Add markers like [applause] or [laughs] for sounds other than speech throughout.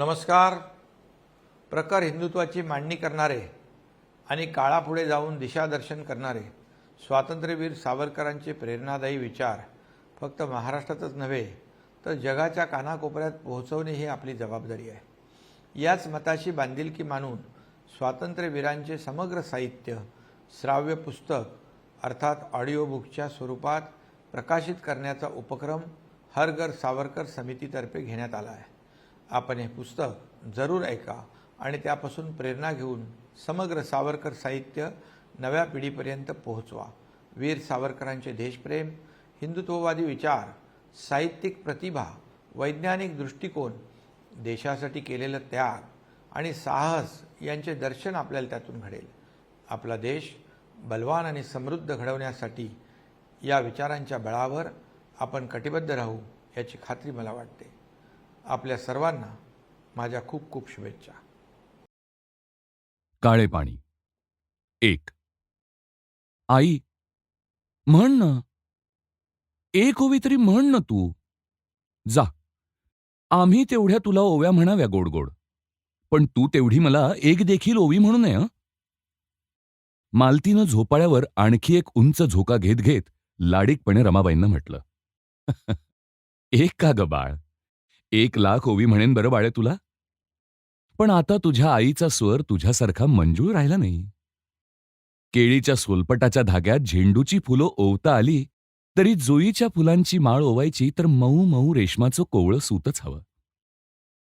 नमस्कार. प्रखर हिंदुत्वाची मांडणी करणारे आणि काळापुढे जाऊन दिशादर्शन करणारे स्वातंत्र्यवीर सावरकरांचे प्रेरणादायी विचार फक्त महाराष्ट्रातच नव्हे तर जगाच्या कानाकोपऱ्यात पोहोचवणे ही आपली जबाबदारी आहे. याच मताशी बांधिलकी मानून स्वातंत्र्यवीरांचे समग्र साहित्य श्राव्य पुस्तक अर्थात ऑडिओ बुकच्या स्वरूपात प्रकाशित करण्याचा उपक्रम हर घर सावरकर समितीतर्फे घेण्यात आला आहे. आपण हे पुस्तक जरूर ऐका आणि त्यापासून प्रेरणा घेऊन समग्र सावरकर साहित्य नव्या पिढीपर्यंत पोहोचवा. वीर सावरकरांचे देशप्रेम हिंदुत्ववादी विचार साहित्यिक प्रतिभा वैज्ञानिक दृष्टिकोन देशासाठी केलेलं त्याग आणि साहस यांचे दर्शन आपल्याला त्यातून घडेल. आपला देश बलवान आणि समृद्ध घडवण्यासाठी या विचारांच्या बळावर आपण कटिबद्ध राहू याची खात्री मला वाटते. आपल्या सर्वांना माझ्या खूप खूप शुभेच्छा. काळे पाणी. एक. आई म्हण ना. एक ओवी तरी म्हण ना तू. जा. आम्ही तेवढ्या तुला ओव्या म्हणाव्या गोड गोड. पण तू तेवढी मला एक देखील ओवी म्हणू नये मालतीनं झोपाळ्यावर आणखी एक उंच झोका घेत घेत लाडीकपणे रमाबाईंना म्हटलं एक का ग बाळ? एक लाख ओवी म्हणेन बरं बाळे तुला. पण आता तुझ्या आईचा स्वर तुझ्यासारखा मंजूळ राहिला नाही. केळीच्या सोलपटाच्या धाग्यात झेंडूची फुलं ओवता आली तरी जुईच्या फुलांची माळ ओवायची तर मऊ मऊ रेशमाचं कोवळं सूतच हवं.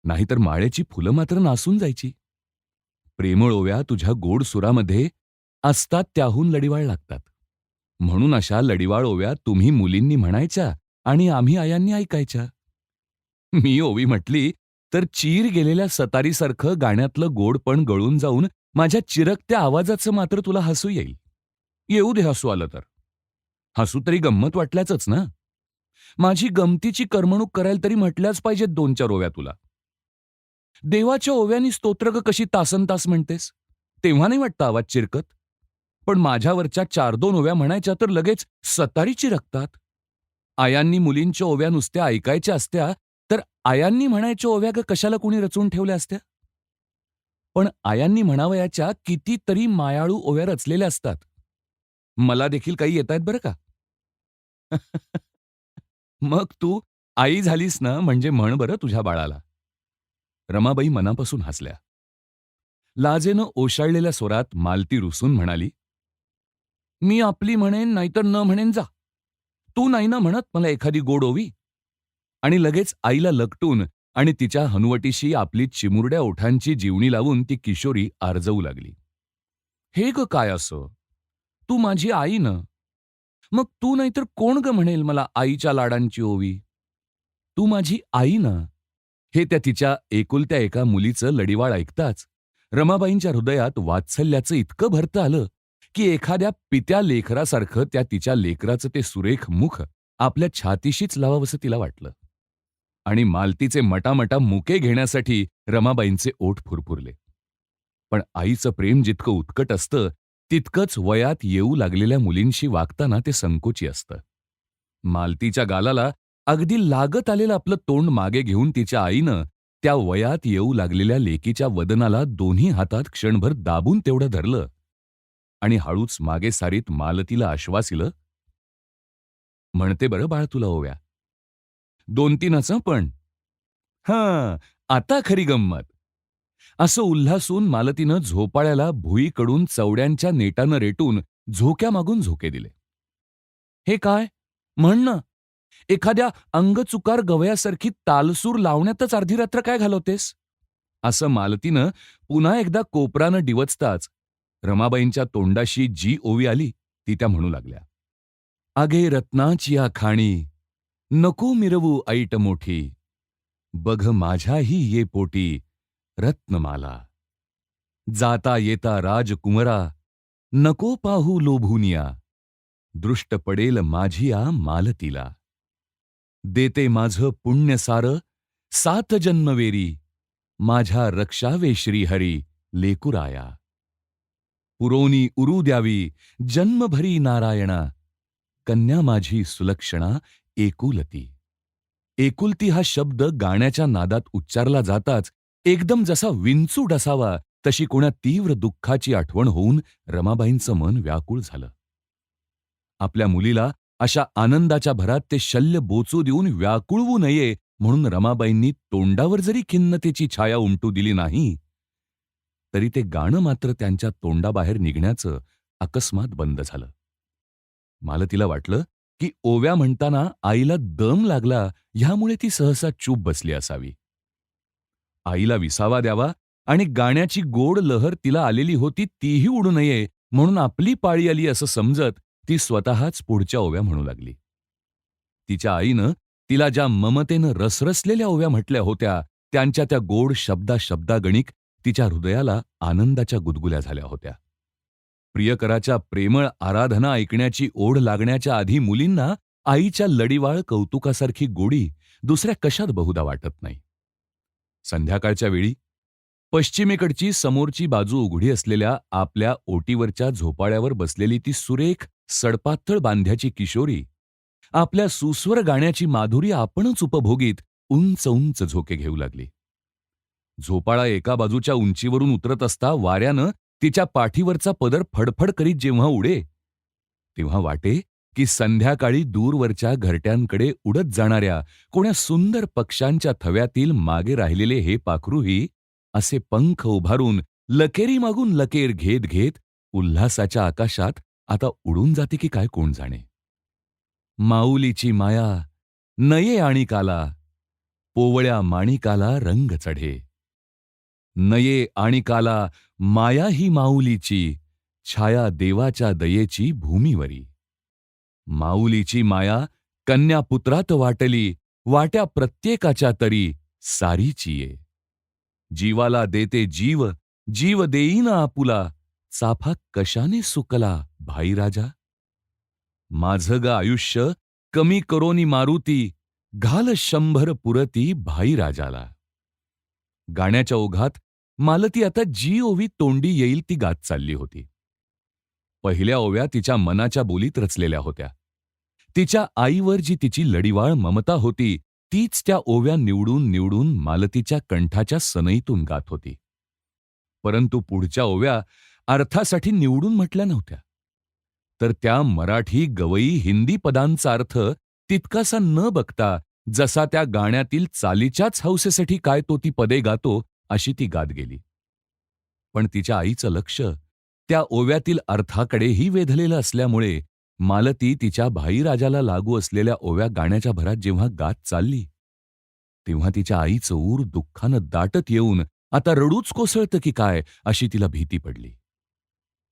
नाहीतर माळ्याची फुलं मात्र नासून जायची. प्रेमळ ओव्या तुझ्या गोड सुरामध्ये असतात त्याहून लढिवाळ लागतात. म्हणून अशा लढिवाळ ओव्या तुम्ही मुलींनी म्हणायच्या आणि आम्ही आयांनी ऐकायच्या. [laughs] मी ओवी म्हटली तर चीर गेलेल्या सतारीसारखं गाण्यातलं गोडपण गळून जाऊन माझ्या चिरकत्या आवाजाचं मात्र तुला हसू येईल. येऊ दे हसू आलं तर. हसू तरी गंमत वाटल्याचंच ना? माझी गमतीची करमणूक करायला तरी म्हटल्याच पाहिजेत दोन चार ओव्या तुला. देवाच्या ओव्यानी स्तोत्र कशी तासन तास म्हणतेस? तेव्हा नाही वाटतं आवाज चिरकत? पण माझ्यावरच्या चार दोन ओव्या म्हणायच्या तर लगेच सतारी चिरकतात. आयांनी मुलींच्या ओव्या नुसत्या ऐकायच्या असत्या तर आयांनी म्हणायच्या ओव्या ग कशाला कुणी रचून ठेवल्या असत्या? पण आयांनी म्हणावयाच्या कितीतरी मायाळू ओव्या रचलेल्या असतात. मला देखील काही येत आहेत बरं का? [laughs] मग तू आई झालीस ना म्हणजे म्हण बरं तुझ्या बाळाला. रमाबाई मनापासून हसल्या. लाजेनं ओशाळलेल्या स्वरात मालती रुसून म्हणाली मी आपली म्हणेन नाहीतर न म्हणेन जा. तू नाही ना म्हणत मला एखादी गोड ओवी? आणि लगेच आईला लकटून आणि तिच्या हनुवटीशी आपली चिमुरड्या ओठांची जीवणी लावून ती किशोरी आर्जवू लागली. हे ग काय असं? तू माझी आई न? मग तू नाहीतर कोण ग म्हणेल मला आईच्या लाडांची ओवी? तू माझी आई ना? हे त्या तिच्या एकुलत्या एका मुलीचं लडिवाळ ऐकताच रमाबाईंच्या हृदयात वात्सल्याचं इतकं भरतं आलं की एखाद्या पित्या लेखरासारखं त्या तिच्या लेकराचं ते सुरेख मुख आपल्या छातीशीच लावावंसं तिला वाटलं. आणि मालतीचे मटामटा मुके घेण्यासाठी रमाबाईंचे ओठ फुरफुरले. पण आईचं प्रेम जितकं उत्कट असतं तितकंच वयात येऊ लागलेल्या मुलींशी वागताना ते संकोची असतं. मालतीच्या गालाला अगदी लागत आलेलं आपलं तोंड मागे घेऊन तिच्या आईनं त्या वयात येऊ लागलेल्या लेकीच्या वदनाला दोन्ही हातात क्षणभर दाबून तेवढं धरलं आणि हळूच मागे सारीत मालतीला आश्वासिलं म्हणते बरं बाळ तुला ओव्या. दोन तीनच पण. हां आता खरी गंमत. असं उल्हासून मालतीनं झोपाळ्याला भुईकडून चवड्यांच्या नेटानं रेटून झोक्यामागून झोके दिले. हे काय? म्हण ना. एखाद्या अंगचुकार गवयासारखी तालसूर लावण्यातच अर्धी रात्र काय घालवतेस? असं मालतीनं पुन्हा एकदा कोपरानं डिवचताच रमाबाईंच्या तोंडाशी जी ओवी आली ती त्या म्हणू लागल्या. अगे रत्नाची या खाणी नको मिरवू ऐट मोठी. बघ माझ्याही ये पोटी रत्नमाला. जाता येता राजकुंवरा नको पाहू लोभुनिया. दृष्ट पडेल माझिया मालतीला. देते माझं पुण्य सार सात जन्मवेरी माझ्या रक्षावे श्रीहरी लेकुराया. पुरोनी उरू द्यावी जन्मभरी नारायणा. कन्या माझी सुलक्षणा एकुलती. एकुलती हा शब्द गाण्याच्या नादात उच्चारला जाताच एकदम जसा विंचू डसावा तशी कोणा तीव्र दुःखाची आठवण होऊन रमाबाईंचं मन व्याकुळ झालं. आपल्या मुलीला अशा आनंदाच्या भरात ते शल्य बोचू देऊन व्याकुळवू नये म्हणून रमाबाईंनी तोंडावर जरी खिन्नतेची छाया उमटू दिली नाही तरी ते गाणं मात्र त्यांच्या तोंडाबाहेर निघण्याचं अकस्मात बंद झालं. मालतीला वाटलं की ओव्या म्हणताना आईला दम लागला ह्यामुळे ती सहसा चूप बसली असावी. आईला विसावा द्यावा आणि गाण्याची गोड लहर तिला आलेली होती तीही उडू नये म्हणून आपली पाळी आली असं समजत ती स्वतःच पुढच्या ओव्या म्हणू लागली. तिच्या आईनं तिला ज्या ममतेनं रसरसलेल्या ओव्या म्हटल्या होत्या त्यांच्या त्या गोड शब्दा शब्दागणिक तिच्या हृदयाला आनंदाच्या गुदगुल्या झाल्या होत्या. प्रियकराच्या प्रेमळ आराधना ऐकण्याची ओढ लागण्याच्या आधी मुलींना आईच्या लडीवाळ कौतुकासारखी गोडी दुसऱ्या कशात बहुधा वाटत नाही. संध्याकाळच्या वेळी पश्चिमेकडची समोरची बाजू उघडी असलेल्या आपल्या ओटीवरच्या झोपाळ्यावर बसलेली ती सुरेख सडपातळ बांध्याची किशोरी आपल्या सुस्वर गाण्याची माधुरी आपणच उपभोगीत उंच उंच झोके घेऊ लागली. झोपाळा एका बाजूच्या उंचीवरून उतरत असता वाऱ्यानं तिच्या पाठीवरचा पदर फडफड करीत जेव्हा उडे तेव्हा वाटे की संध्याकाळी दूरवरच्या घरट्यांकडे उडत जाणाऱ्या कोण्या सुंदर पक्ष्यांच्या थव्यातील मागे राहिलेले हे पाखरूही असे पंख उभारून लकेरी मागून लकेर घेत घेत उल्हासाच्या आकाशात आता उडून जाते की काय कोण जाणे? माऊलीची माया नये आणिकाला पोवळ्या माणिकाला रंग चढे. नये आणिकाला माया ही माऊलीची छाया देवाच्या दयेची भूमीवरी. माऊलीची माया कन्यापुत्रात वाटली वाट्या प्रत्येकाच्या तरी सारीची ये. जीवाला देते जीव जीव देईन आपुला चाफा कशाने सुकला भाई राजा माझं ग आयुष्य कमी करोनी मारुती घाल शंभर पुरती भाई राजाला गाण्याच्या ओघात मालती आता जी ओवी तोंडी येईल ती गात चालली होती. पहिल्या ओव्या तिच्या मनाच्या बोलीत रचलेल्या होत्या. तिच्या आईवर जी तिची लढीवाळ ममता होती तीच त्या ओव्या निवडून निवडून मालतीच्या कंठाच्या सनईतून गात होती. परंतु पुढच्या ओव्या अर्थासाठी निवडून म्हटल्या नव्हत्या. तर त्या मराठी गवई हिंदी पदांचा अर्थ तितकासा न बघता जसा त्या गाण्यातील चालीच्याच हौसेसाठी काय तो ती पदे गातो अशी ती गात गेली. पण तिच्या आईचं लक्ष त्या ओव्यातील अर्थाकडेही वेधलेलं असल्यामुळे मालती तिच्या भाईराजाला लागू असलेल्या ओव्या गाण्याच्या भरात जेव्हा गात चालली तेव्हा तिच्या आईचं ऊर दुःखानं दाटत येऊन आता रडूच कोसळतं की काय अशी तिला भीती पडली.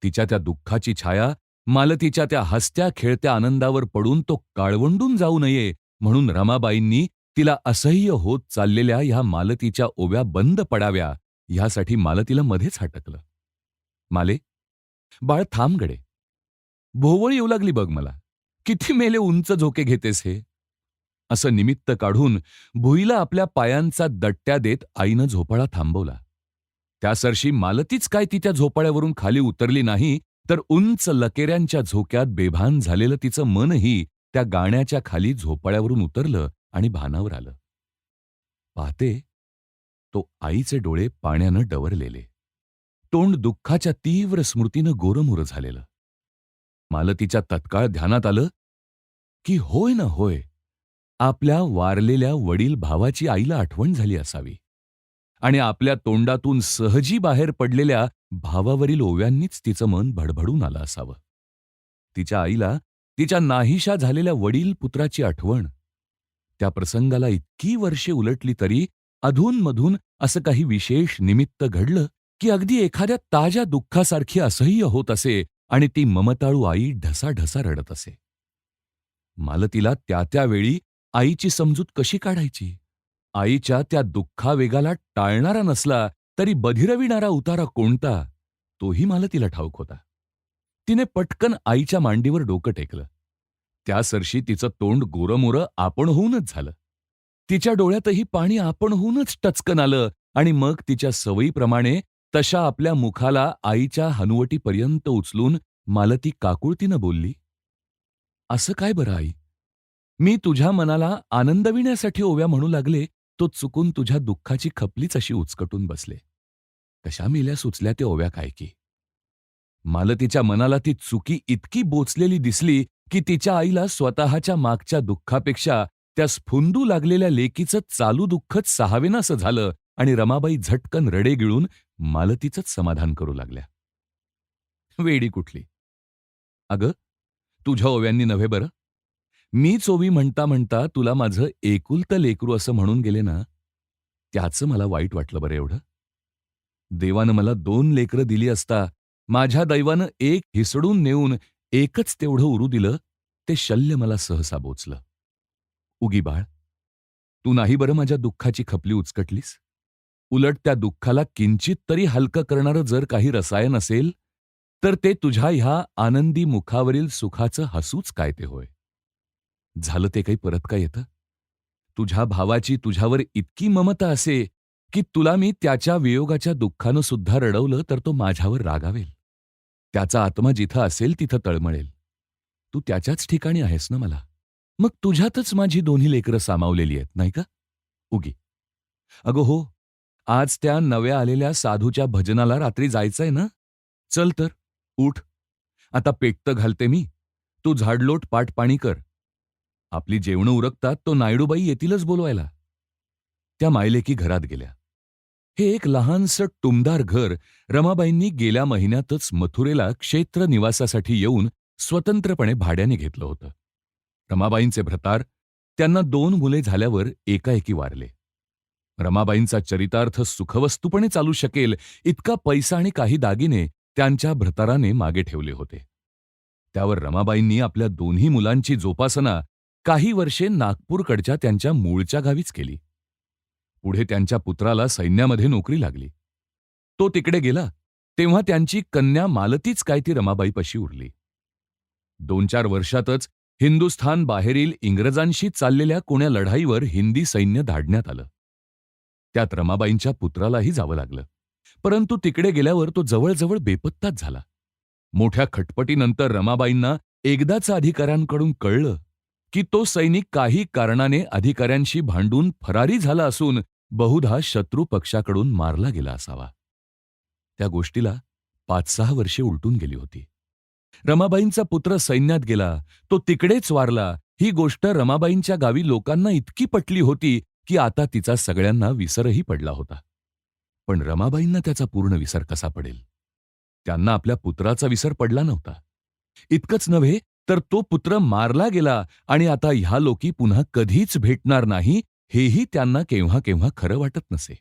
तिच्या त्या दुःखाची छाया मालतीच्या त्या हसत्या खेळत्या आनंदावर पडून तो काळवंडून जाऊ नये म्हणून रमाबाईंनी तिला असह्य होत चाललेल्या ह्या मालतीच्या ओव्या बंद पडाव्या ह्यासाठी मालतीला मध्येच हटकलं माले बाळ थांब गडे. भोवळ येऊ लागली बघ मला. किती मेले उंच झोके घेतेस हे. असं निमित्त काढून भुईला आपल्या पायांचा दट्ट्या देत आईनं झोपाळा थांबवला. त्यासरशी मालतीच काय तिच्या झोपाळ्यावरून खाली उतरली नाही तर उंच लकेऱ्यांच्या झोक्यात बेभान झालेलं तिचं मनही त्या गाण्याच्या खाली झोपाळ्यावरून उतरलं आणि भानावर आलं. पाहते तो आईचे डोळे पाण्यानं डवरलेले. तोंड दुःखाच्या तीव्र स्मृतीनं गोरमुरं झालेलं. मालतीच्या तत्काळ ध्यानात आलं की होय ना होय आपल्या वारलेल्या वडील भावाची आईला आठवण झाली असावी. आणि आपल्या तोंडातून सहजी बाहेर पडलेल्या भावावरील ओव्यांनीच तिचं मन भडभडून आलं असावं. तिच्या आईला तिच्या नाहीशा झालेल्या वडील पुत्राची आठवण त्या प्रसंगाला इतकी वर्षे उलटली तरी अधूनमधून असं काही विशेष निमित्त घडलं की अगदी एखाद्या ताज्या दुःखासारखी असह्य होत असे आणि ती ममताळू आई ढसाढसा रडत असे. मालतीला त्या त्यावेळी आईची समजूत कशी काढायची? आईच्या त्या दुःखावेगाला टाळणारा नसला तरी बधिरविणारा उतारा कोणता? तोही मालतीला ठाऊक होता. तिने पटकन आईच्या मांडीवर डोकं टेकलं. त्या सरशी तिचं तोंड गोरमोरं आपण होऊनच झालं. तिच्या डोळ्यातही पाणी आपण होऊनच टचकन आलं आणि मग तिच्या सवयीप्रमाणे तशा आपल्या मुखाला आईच्या हनुवटीपर्यंत उचलून मालती काकुळतीनं बोलली असं काय बरं आई? मी तुझ्या मनाला आनंदविण्यासाठी ओव्या म्हणू लागले तो चुकून तुझ्या दुःखाची खपलीच अशी उचकटून बसले. कशा मेल्या सुचल्या ते ओव्या काय की? मालतीच्या मनाला ती चुकी इतकी बोचलेली दिसली की तिच्या आईला स्वतःच्या मागच्या दुःखापेक्षा त्या स्फुंदू लागलेल्या लेकीचं चालू दुःखच सहावेनासं झालं आणि रमाबाई झटकन रडे गिळून मालतीचंच समाधान करू लागल्या. वेडी कुठली? अगं तुझ्या ओव्यांनी नव्हे बरं? मीच ओवी म्हणता म्हणता तुला माझं एकुलतं लेकरू असं म्हणून गेले ना त्याचं मला वाईट वाटलं बरं एवढं. देवानं मला दोन लेकरं दिली असता माझ्या दैवानं एक हिसडून नेऊन एकच तेवढं उरू दिलं ते शल्य मला सहसा बोचलं. उगी बाळ तू नाही बरं माझ्या दुःखाची खपली उचकटलीस? उलट त्या दुःखाला किंचित तरी हलकं करणारं जर काही रसायन असेल तर ते तुझ्या ह्या आनंदी मुखावरील सुखाचं हसूच काय ते होय? झालं ते काही परत काय येतं? तुझ्या भावाची तुझ्यावर इतकी ममता असे की तुला मी त्याच्या वियोगाच्या दुःखानं सुद्धा रडवलं तर तो माझ्यावर रागावेल. त्याचा आत्मा जिथं असेल तिथं तळमळेल. तू त्याच्याच ठिकाणी आहेस ना मला. मग तुझ्यातच माझी दोन्ही लेकरं सामावलेली आहेत नाही का? उगी. अगं हो आज त्या नव्या आलेल्या साधूच्या भजनाला रात्री जायचंय ना? चल तर उठ. आता पेटतं घालते मी. तू झाडलोट पाठ पाणी कर. आपली जेवणं उरकतात तो नायडूबाई येतीलच बोलवायला. त्या मायलेकी घरात गेल्या. हे एक लहानसं टुमदार घर रमाबाईंनी गेल्या महिन्यातच मथुरेला क्षेत्र निवासासाठी येऊन स्वतंत्रपणे भाड्याने घेतलं होतं. रमाबाईंचे भ्रतार त्यांना दोन मुले झाल्यावर एकाएकी वारले. रमाबाईंचा चरितार्थ सुखवस्तूपणे चालू शकेल इतका पैसा आणि काही दागिने त्यांच्या भ्रताराने मागे ठेवले होते. त्यावर रमाबाईंनी आपल्या दोन्ही मुलांची जोपासना काही वर्षे नागपूरकडच्या त्यांच्या मूळच्या गावीच केली. पुढे त्यांच्या पुत्राला सैन्यामध्ये नोकरी लागली. तो तिकडे गेला तेव्हा त्यांची कन्या मालतीच काय ती रमाबाईपाशी उरली. दोन चार वर्षातच हिंदुस्थान बाहेरील इंग्रजांशी चाललेल्या कोण्या लढाईवर हिंदी सैन्य धाडण्यात आलं. त्यात रमाबाईंच्या पुत्रालाही जावं लागलं. परंतु तिकडे गेल्यावर तो जवळजवळ बेपत्ताच झाला. मोठ्या खटपटीनंतर रमाबाईंना एकदाच अधिकाऱ्यांकडून कळलं की तो सैनिक काही कारणाने अधिकाऱ्यांशी भांडून फरारी झाला असून बहुधा शत्रू पक्षाकडून मारला गेला असावा. त्या गोष्टीला पाच सहा वर्षे उलटून गेली होती. रमाबाईंचा पुत्र सैन्यात गेला तो तिकडेच वारला. ही गोष्ट रमाबाईंच्या गावी लोकांना इतकी पटली होती की आता तिचा सगळ्यांना विसरही पडला होता. पण रमाबाईंना त्याचा पूर्ण विसर कसा पडेल? त्यांना आपल्या पुत्राचा विसर पडला नव्हता. इतकंच नव्हे तर तो पुत्र मारला गेला आणि आता ह्या लोकी पुन्हा कधीच भेटणार नाही हेही त्यांना केव्हा केव्हा खरं वाटत नसे.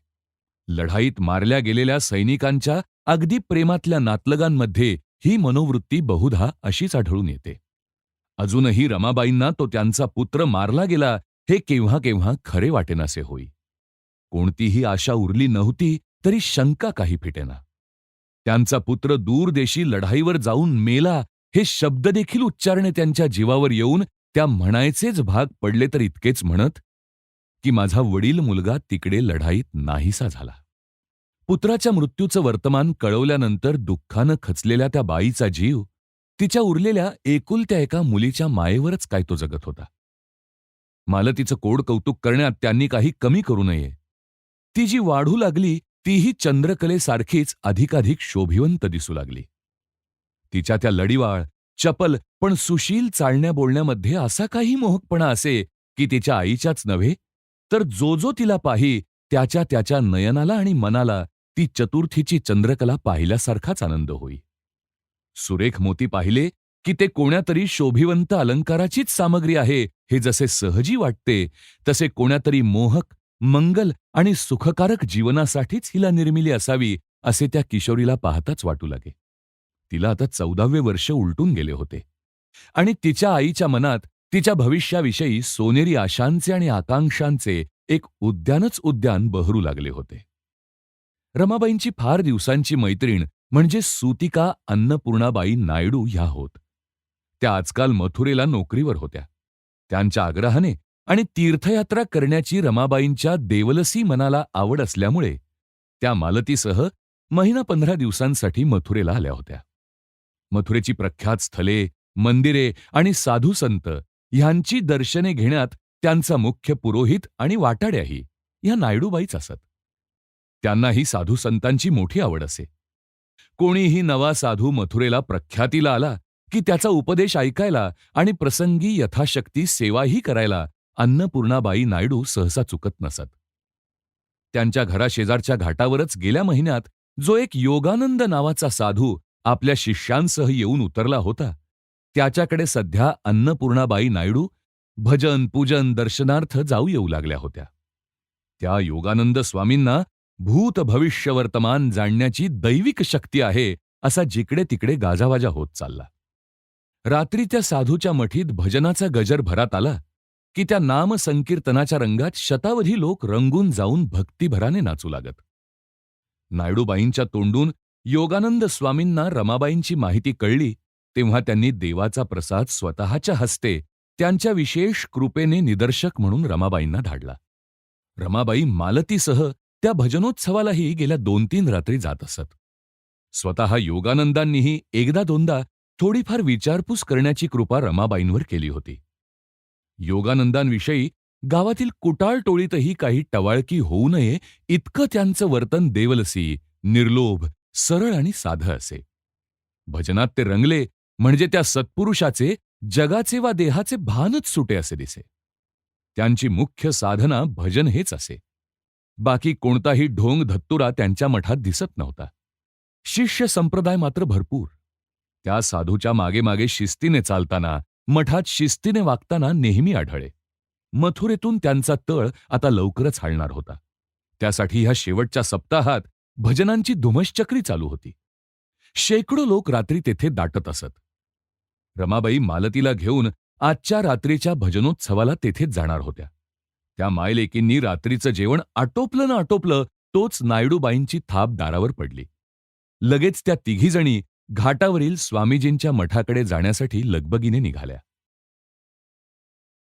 लढाईत मारल्या गेलेल्या सैनिकांच्या अगदी प्रेमातल्या नातलगांमध्ये ही मनोवृत्ती बहुधा अशीच आढळून येते. अजूनही रमाबाईंना तो त्यांचा पुत्र मारला गेला हे केव्हा केव्हा खरे वाटेनासे होई. कोणतीही आशा उरली नव्हती तरी शंका काही फिटेना. त्यांचा पुत्र दूरदेशी लढाईवर जाऊन मेला हे शब्द देखील उच्चारणे त्यांच्या जीवावर येऊन त्या म्हणायचेच भाग पडले तर इतकेच म्हणत की माझा वडील मुलगा तिकडे लढाईत नाहीसा झाला. पुत्राच्या मृत्यूचं वर्तमान कळवल्यानंतर दुःखानं खचलेल्या त्या बाईचा जीव तिच्या उरलेल्या एकुलत्या एका मुलीच्या मायेवरच काय तो जगत होता. मालतीचं कोड कौतुक करण्यात त्यांनी काही कमी करू नये. ती जी वाढू लागली तीही चंद्रकलेसारखीच अधिकाधिक शोभिवंत दिसू लागली. तिच्या त्या लढीवाळ चपल पण सुशील चालण्या बोलण्यामध्ये असा काही मोहकपणा असे की तिच्या आईच्याच नव्हे तर जो जो तिला पाही त्याच्या त्याच्या नयनाला आणि मनाला ती चतुर्थीची चंद्रकला पाहिल्यासारखाच आनंद होई. सुरेख मोती पाहिले की ते कोण्यातरी शोभिवंत अलंकाराचीच सामग्री आहे हे जसे सहजी वाटते तसे कोण्यातरी मोहक मंगल आणि सुखकारक जीवनासाठीच हिला निर्मिली असावी असे त्या किशोरीला पाहताच वाटू लागे. तिला आता चौदावे वर्ष उलटून गेले होते. आणि तिच्या आईच्या मनात तिच्या भविष्याविषयी सोनेरी आशांचे आणि आकांक्षांचे एक उद्यानच उद्यान बहरू लागले होते. रमाबाईंची फार दिवसांची मैत्रीण म्हणजे सुतिका अन्नपूर्णाबाई नायडू ह्या होत. त्या आजकाल मथुरेला नोकरीवर होत्या. त्यांच्या आग्रहाने आणि तीर्थयात्रा करण्याची रमाबाईंच्या देवलसी मनाला आवड असल्यामुळे त्या मालतीसह महिना पंधरा दिवसांसाठी मथुरेला आल्या होत्या. मथुरेची प्रख्यात स्थले मंदिरे आणि साधू संत ह्यांची दर्शने घेण्यात त्यांचा मुख्य पुरोहित आणि वाटाड्याही ह्या नायडूबाईच असत. त्यांनाही साधू संतांची मोठी आवड असे. कोणीही नवा साधू मथुरेला प्रख्यातीला आला की त्याचा उपदेश ऐकायला आणि प्रसंगी यथाशक्ती सेवाही करायला अन्नपूर्णाबाई नायडू सहसा चुकत नसत. त्यांच्या घराशेजारच्या घाटावरच गेल्या महिन्यात जो एक योगानंद नावाचा साधू आपल्या शिष्यांसह येऊन उतरला होता त्याच्याकडे सध्या अन्नपूर्णाबाई नायडू भजन पूजन दर्शनार्थ जाऊ येऊ लागल्या होत्या. त्या योगानंद स्वामींना भूत भविष्य वर्तमान जाणण्याची दैविक शक्ती आहे असा जिकडे तिकडे गाजावाजा होत चालला. रात्री त्या साधूच्या मठीत भजनाचा गजर भरात आला की त्या नाम संकीर्तनाच्या रंगात शतावधी लोक रंगून जाऊन भक्तिभराने नाचू लागत. नायडूबाईंच्या तोंडून योगानंद स्वामींना रमाबाईंची माहिती कळली तेव्हा त्यांनी देवाचा प्रसाद स्वतःच्या हस्ते त्यांच्या विशेष कृपेने निदर्शक म्हणून रमाबाईंना धाडला. रमाबाई मालतीसह त्या भजनोत्सवालाही गेल्या दोन तीन रात्री जात असत. स्वतः योगानंदांनीही एकदा दोनदा थोडीफार विचारपूस करण्याची कृपा रमाबाईंवर केली होती. योगानंदांविषयी गावातील कुटाळ टोळीतही काही टवाळकी होऊ नये इतकं त्यांचं वर्तन देवलसी निर्लोभ सरळ आणि साधं असे. भजनात ते रंगले म्हणजे त्या सत्पुरुषाचे जगाचे वा देहाचे भानच सुटे असे दिसे. त्यांची मुख्य साधना भजन हेच असे. बाकी कोणताही ढोंग धत्तुरा त्यांच्या मठात दिसत नव्हता. शिष्य संप्रदाय मात्र भरपूर. त्या साधूच्या मागे मागे शिस्तीने चालताना मठात शिस्तीने वागताना नेहमी आढळे मथुरेतून त्यांचा तळ आता लवकरच हालणार होता. त्यासाठी ह्या शेवटच्या सप्ताहात भजनांची धुमश्चक्री चालू होती. शेकडो लोक रात्री तेथे दाटत असत. रमाबाई मालतीला घेऊन आजच्या रात्रीच्या भजनोत्सवाला तेथेच जाणार होत्या. त्या मायलेकींनी रात्रीचं जेवण आटोपलं ना आटोपलं तोच नायडूबाईंची थाप दारावर पडली. लगेच त्या तिघीजणी घाटावरील स्वामीजींच्या मठाकडे जाण्यासाठी लगबगीने निघाल्या.